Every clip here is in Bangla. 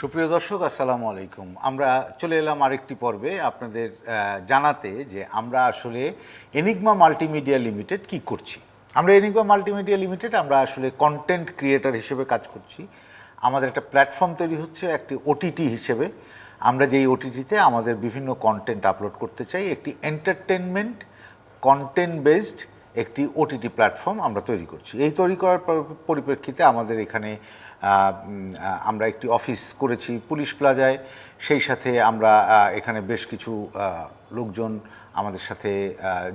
সুপ্রিয় দর্শক, আসসালামু আলাইকুম। আমরা চলে এলাম আরেকটি পর্বে আপনাদের জানাতে যে আমরা আসলে এনিগমা মাল্টিমিডিয়া লিমিটেড কি করছি। আমরা এনিগমা মাল্টিমিডিয়া লিমিটেড, আমরা আসলে কন্টেন্ট ক্রিয়েটার হিসেবে কাজ করছি। আমাদের একটা প্ল্যাটফর্ম তৈরি হচ্ছে, একটি ওটিটি হিসেবে। আমরা যেই ওটিটিতে আমাদের বিভিন্ন কন্টেন্ট আপলোড করতে চাই, একটি এন্টারটেনমেন্ট কন্টেন্ট বেসড একটি ওটিটি প্ল্যাটফর্ম আমরা তৈরি করছি। এই তৈরি করার পরিপ্রেক্ষিতে আমাদের এখানে আমরা একটি অফিস করেছি পুলিশ প্লাজায়। সেই সাথে আমরা এখানে বেশ কিছু লোকজন আমাদের সাথে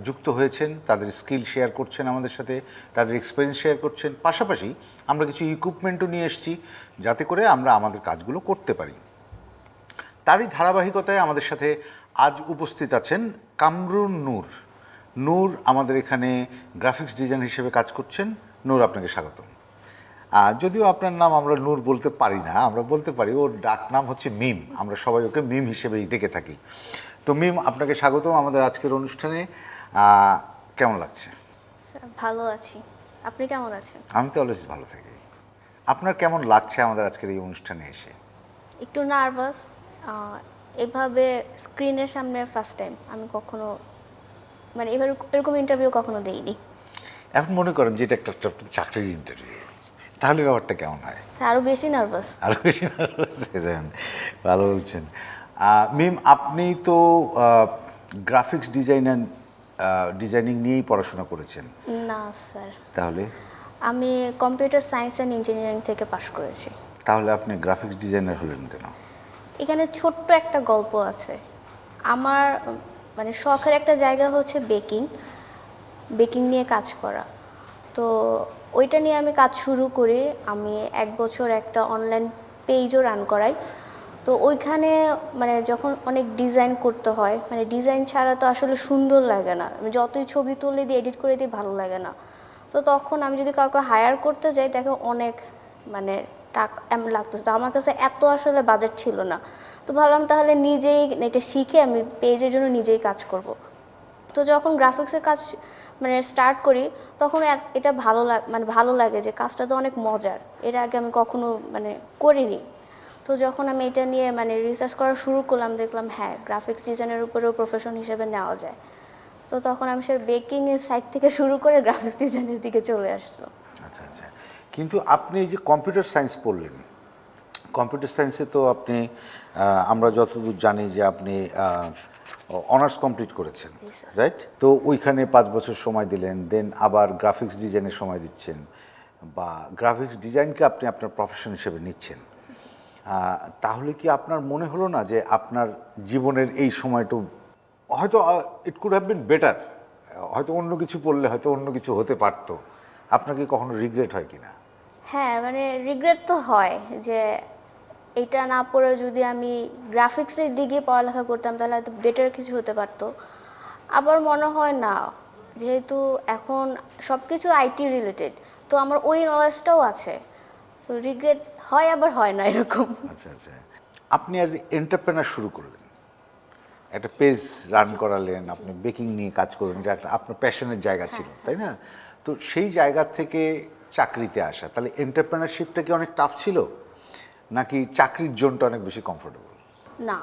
যুক্ত হয়েছেন। তাদের স্কিল শেয়ার করছেন আমাদের সাথে, তাদের এক্সপিরিয়েন্স শেয়ার করছেন। পাশাপাশি আমরা কিছু ইকুইপমেন্টও নিয়ে এসেছি যাতে করে আমরা আমাদের কাজগুলো করতে পারি। তারই ধারাবাহিকতায় আমাদের সাথে আজ উপস্থিত আছেন কামরুন নূর। নূর আমাদের এখানে গ্রাফিক্স ডিজাইন হিসেবে কাজ করছেন। নূর আপনাকে স্বাগতম। আহ, যদিও আপনার নাম আমরা নূর বলতে পারি না আমরা বলতে পারি ওর ডাক নাম হচ্ছে মিম। আমরা সবাই ওকে মিম হিসেবেই ডেকে থাকি। তো মিম আপনাকে স্বাগতম আমাদের আজকের অনুষ্ঠানে। কেমন লাগছে? স্যার, ভালো আছি। আপনি কেমন আছেন? আমি তো অলওয়েজ ভালো থাকি। আপনার কেমন লাগছে আমাদের আজকের এই অনুষ্ঠানে এসে? একটু নার্ভাস এভাবে স্ক্রিনের সামনে ফার্স্ট টাইম আমি কখনো মানে এবার এরকম ইন্টারভিউ কখনো দেইনি। এখন মনে করেন যে এটা একটা চাকরির ইন্টারভিউ তাহলে ব্যাপারটা কেমন হয়? স্যার, আরও বেশি নার্ভাস আরও বেশি nervous হয়ে যাবেন ভালো বলছেন। মিম আপনি তো গ্রাফিক্স ডিজাইনার ডিজাইনিং নিয়েই পড়াশোনা করেছেন। না স্যার তাহলে? আমি কম্পিউটার সায়েন্স অ্যান্ড ইঞ্জিনিয়ারিং থেকে পাশ করেছি। তাহলে আপনি গ্রাফিক্স ডিজাইনার হলেন কেন? এখানে ছোট্ট একটা গল্প আছে। আমার মানে শখের একটা জায়গা হচ্ছে বেকিং বেকিং নিয়ে কাজ করা। তো ওইটা নিয়ে আমি কাজ শুরু করি। আমি এক বছর একটা অনলাইন পেজও রান করাই। তো ওইখানে মানে যখন অনেক ডিজাইন করতে হয় মানে ডিজাইন ছাড়া তো আসলে সুন্দর লাগে না। যতই ছবি তুলে দিয়ে এডিট করে দিই, ভালো লাগে না। তো তখন আমি যদি কাউকে হায়ার করতে যাই, দেখে অনেক মানে টাকা এমন লাগতেছে। তো আমার কাছে এত আসলে বাজেট ছিল না। তো ভাবলাম তাহলে নিজেই এটা শিখে আমি পেজের জন্য নিজেই কাজ করব। তো যখন গ্রাফিক্সের কাজ মানে স্টার্ট করি, তখন এটা ভালো লাগ মানে ভালো লাগে যে কাজটা তো অনেক মজার। এর আগে আমি কখনো মানে করিনি। তো যখন আমি এটা নিয়ে মানে রিসার্চ করা শুরু করলাম, দেখলাম হ্যাঁ গ্রাফিক্স ডিজাইনের উপরেও প্রফেশন হিসেবে নেওয়া যায়। তো তখন আমি সে বেকিংয়ের সাইড থেকে শুরু করে গ্রাফিক্স ডিজাইনের দিকে চলে আসলো আচ্ছা আচ্ছা। কিন্তু আপনি এই যে কম্পিউটার সায়েন্স পড়লেন কম্পিউটার সায়েন্সে তো আপনি আমরা যতদূর জানি যে আপনি অনার্স কমপ্লিট করেছেন রাইট? তো ওইখানে পাঁচ বছর সময় দিলেন দেন আবার গ্রাফিক্স ডিজাইনের সময় দিচ্ছেন বা গ্রাফিক্স ডিজাইনকে আপনি আপনার প্রফেশন হিসেবে নিচ্ছেন। তাহলে কি আপনার মনে হলো না যে আপনার জীবনের এই সময়টা হয়তো it could have been better হয়তো অন্য কিছু পড়লে হয়তো অন্য কিছু হতে পারতো আপনাকে কখনো রিগ্রেট হয় কিনা? হ্যাঁ মানে রিগ্রেট তো হয় যে এটা না পড়ে যদি আমি গ্রাফিক্সের দিকে পড়ালেখা করতাম তাহলে হয়তো বেটার কিছু হতে পারতো। আবার মনে হয় না যেহেতু এখন সব কিছু আইটি রিলেটেড তো আমার ওই নলেজটাও আছে। তো রিগ্রেট হয় আবার হয় না এরকম। আচ্ছা আচ্ছা। আপনি অ্যাজ এন্টারপ্রেনার শুরু করলেন। একটা পেজ রান করালেন আপনি বেকিং নিয়ে কাজ করলেন এটা একটা আপনার প্যাশনের জায়গা ছিল তাই না? তো সেই জায়গা থেকে চাকরিতে আসা। তাহলে এন্টারপ্রেনারশিপটা কি অনেক টাফ ছিল? নাকি চাকরির জোনটা অনেক বেশি কমফোর্টেবল না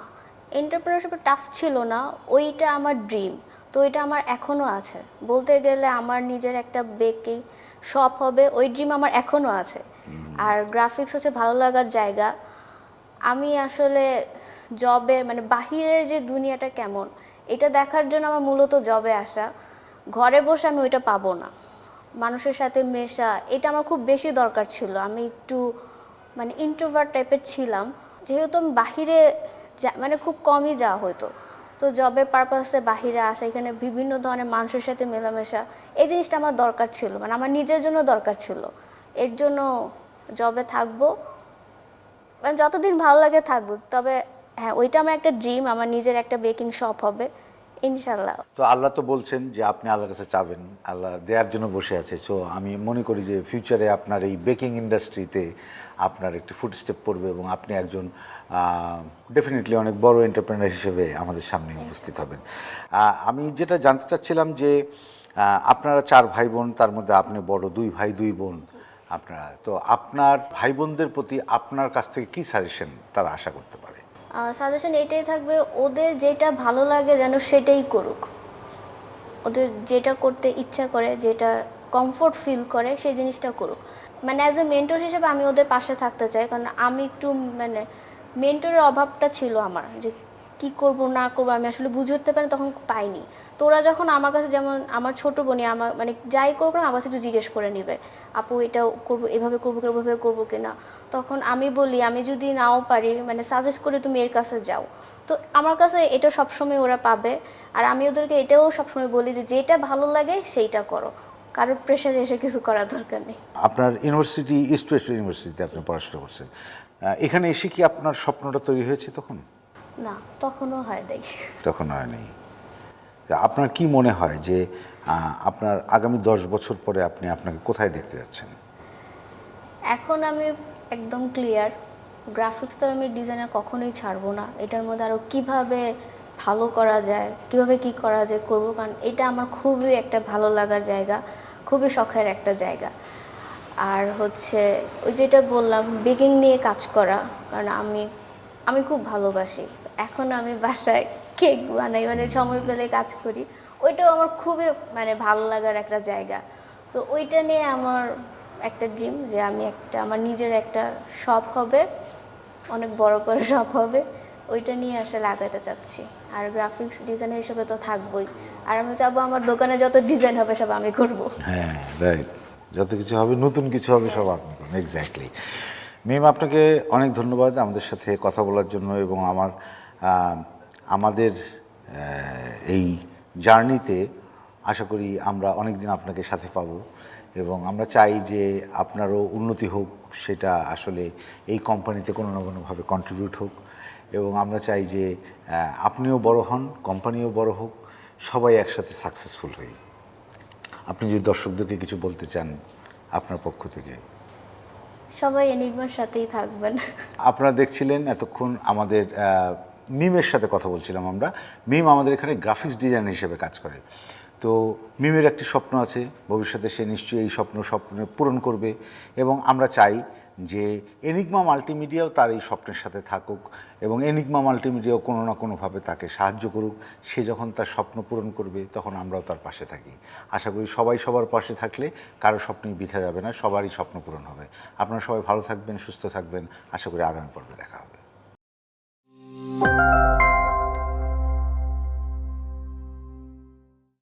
এন্টারপ্রেনারশিপে টাফ ছিল না ওইটা আমার ড্রিম তো ওইটা আমার এখনও আছে। বলতে গেলে আমার নিজের একটা বেকিং শপ হবে ওই ড্রিম আমার এখনও আছে। আর গ্রাফিক্স হচ্ছে ভালো লাগার জায়গা। আমি আসলে জবে মানে বাহিরের যে দুনিয়াটা কেমন এটা দেখার জন্য আমার মূলত জবে আসা। ঘরে বসে আমি ওইটা পাবো না। মানুষের সাথে মেশা, এটা আমার খুব বেশি দরকার ছিল। আমি একটু মানে ইন্ট্রোভার্ট টাইপের ছিলাম। যেহেতু আমি বাহিরে মানে খুব কমই যাওয়া হতো তো জবের পারপাসে বাহিরে আসা, এখানে বিভিন্ন ধরনের মানুষের সাথে মেলামেশা, এই জিনিসটা আমার দরকার ছিল। মানে আমার নিজের জন্য দরকার ছিল। এর জন্য জবে থাকব। মানে যতদিন ভালো লাগে থাকব তবে হ্যাঁ ওইটা আমার একটা ড্রিম আমার নিজের একটা বেকিং শপ হবে। ইনশাল্লাহ তো আল্লাহ তো বলছেন যে আপনি আল্লাহর কাছে চাবেন, আল্লাহ দেওয়ার জন্য বসে আছে। সো আমি মনে করি যে ফিউচারে আপনার এই বেকিং ইন্ডাস্ট্রিতে আপনার একটি ফুড স্টেপ পড়বে এবং আপনি একজন ডেফিনেটলি অনেক বড় এন্টারপ্রেনার হিসেবে আমাদের সামনে উপস্থিত হবেন। আমি যেটা জানতে চাচ্ছিলাম যে আপনারা চার ভাই বোন তার মধ্যে আপনি বড় দুই ভাই, দুই বোন আপনারা। তো আপনার ভাই বোনদের প্রতি আপনার কাছ থেকে কি সাজেশন তারা আশা করতে পারে? সাজেশন এটাই থাকবে, ওদের যেটা ভালো লাগে যেন সেটাই করুক। ওদের যেটা করতে ইচ্ছা করে, যেটা কমফোর্ট ফিল করে, সেই জিনিসটা করুক। মানে অ্যাজ এ মেন্টর হিসেবে আমি ওদের পাশে থাকতে চাই, কারণ আমি একটু মানে মেন্টরের অভাবটা ছিল আমার, যে কি করব, না করব, আমি আসলে বুঝে উঠতে পারি তখন পাইনি। তোরা যখন আমার কাছে যেমন, আমার ছোট বোনই আমার মানে যাই করব না আমার কাছে একটু জিজ্ঞেস করে নেবে, আপু, এটা করব, এভাবে করব কি ওভাবে করব কিনা? তখন আমি বলি, আমি যদি নাও পারি মানে সাজেস্ট করে তুমি এর কাছে যাও। তো আমার কাছে এটা সবসময় ওরা পাবে, আর আমি ওদেরকে এটাও সবসময় বলি যে, যেটা ভালো লাগে, সেইটা করো। কারোর প্রেশারে এসে কিছু করার দরকার নেই। আপনার ইউনিভার্সিটি ইস্ট ওয়েস্ট ইউনিভার্সিটিতে আপনি পড়াশোনা করছেন। এখানে এসে কি আপনার স্বপ্নটা তৈরি হয়েছে তখন? না তখনও হয় নাই। তখন হয়নি তা আপনার কি মনে হয় যে আপনার আগামী দশ বছর পরে আপনি আপনাকে কোথায় দেখতে যাচ্ছেন? এখন আমি একদম ক্লিয়ার গ্রাফিক্স তো আমি ডিজাইনার কখনোই ছাড়বো না। এটার মধ্যে আরও কীভাবে ভালো করা যায় কীভাবে কি করা যায় করব কারণ এটা আমার খুবই একটা ভালো লাগার জায়গা খুবই শখের একটা জায়গা। আর হচ্ছে ওই যেটা বললাম বেকিং নিয়ে কাজ করা কারণ আমি আমি খুব ভালোবাসি। এখন আমি বাসায় কেক বানাই মানে সময় পেলে কাজ করি। ওইটাও আমার খুবই মানে ভালো লাগার একটা জায়গা। তো ওইটা নিয়ে আমার একটা ড্রিম যে আমি একটা, আমার নিজের একটা শপ হবে, অনেক বড় করে শপ হবে। ওইটা নিয়ে আসলে আগাতে চাচ্ছি। আর গ্রাফিক্স ডিজাইনার হিসেবে তো থাকবোই। আর আমি চাবো আমার দোকানে যত ডিজাইন হবে সব আমি করব। হ্যাঁ রাইট যত কিছু হবে, নতুন কিছু হবে, সব আপনি করুন এক্স্যাক্টলি ম্যাম আপনাকে অনেক ধন্যবাদ আমাদের সাথে কথা বলার জন্য এবং আমার আমাদের এই জার্নিতে আশা করি আমরা অনেক দিন আপনাকে সাথে পাবো এবং আমরা চাই যে আপনারও উন্নতি হোক সেটা আসলে এই কোম্পানিতে কোনো না কোনোভাবে কন্ট্রিবিউট হোক এবং আমরা চাই যে আপনিও বড় হন কোম্পানিও বড় হোক সবাই একসাথে সাকসেসফুল হই। আপনি যদি দর্শকদেরকে কিছু বলতে চান আপনার পক্ষ থেকে। সবাই এনিগমার সাথেই থাকবেন। আপনারা দেখছিলেন এতক্ষণ আমাদের মিমের সাথে কথা বলছিলাম আমরা। মিম আমাদের এখানে গ্রাফিক্স ডিজাইনার হিসেবে কাজ করে। তো মিমের একটি স্বপ্ন আছে, ভবিষ্যতে সে নিশ্চয়ই এই স্বপ্ন স্বপ্ন পূরণ করবে এবং আমরা চাই যে এনিগমা মাল্টিমিডিয়াও তার এই স্বপ্নের সাথে থাকুক এবং এনিগমা মাল্টিমিডিয়াও কোনো না কোনোভাবে তাকে সাহায্য করুক। সে যখন তার স্বপ্ন পূরণ করবে, তখন আমরাও তার পাশে থাকি। আশা করি সবাই সবার পাশে থাকলে কারও স্বপ্নই বিথা যাবে না, সবারই স্বপ্ন পূরণ হবে। আপনারা সবাই ভালো থাকবেন, সুস্থ থাকবেন। আশা করি আগামী পর্বে দেখা হবে।